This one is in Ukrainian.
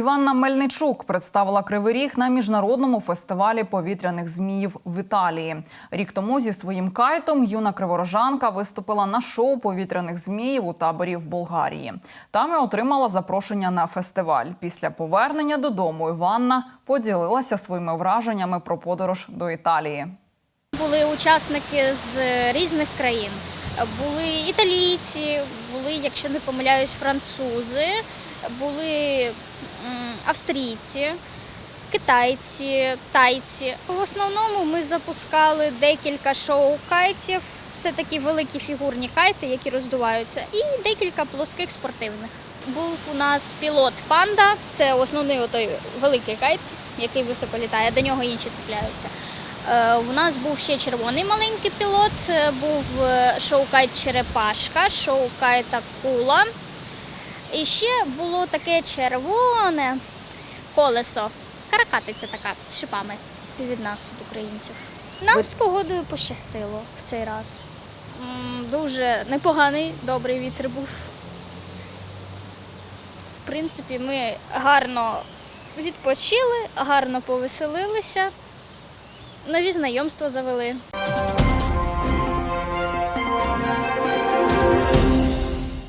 Іванна Мельничук представила Кривий Ріг на міжнародному фестивалі повітряних зміїв в Італії. Рік тому зі своїм кайтом юна криворожанка виступила на шоу повітряних зміїв у таборі в Болгарії. Там і отримала запрошення на фестиваль. Після повернення додому Іванна поділилася своїми враженнями про подорож до Італії. Були учасники з різних країн. Були італійці, були, якщо не помиляюсь, французи, були австрійці, китайці, тайці. В основному ми запускали декілька шоу кайтів. Це такі великі фігурні кайти, які роздуваються, і декілька плоских спортивних. Був у нас пілот панда, це основний отой великий кайт, який високо літає, до нього інші цепляються. Е, У нас був ще червоний маленький пілот, е, був е, шоу-кайт Черепашка, шоу-кайт Акула. І ще було таке червоне колесо. Каракатиця така з шипами від нас, від українців. Нам з погодою пощастило в цей раз. Дуже непоганий, добрий вітер був. В принципі, ми гарно відпочили, гарно повеселилися, нові знайомства завели.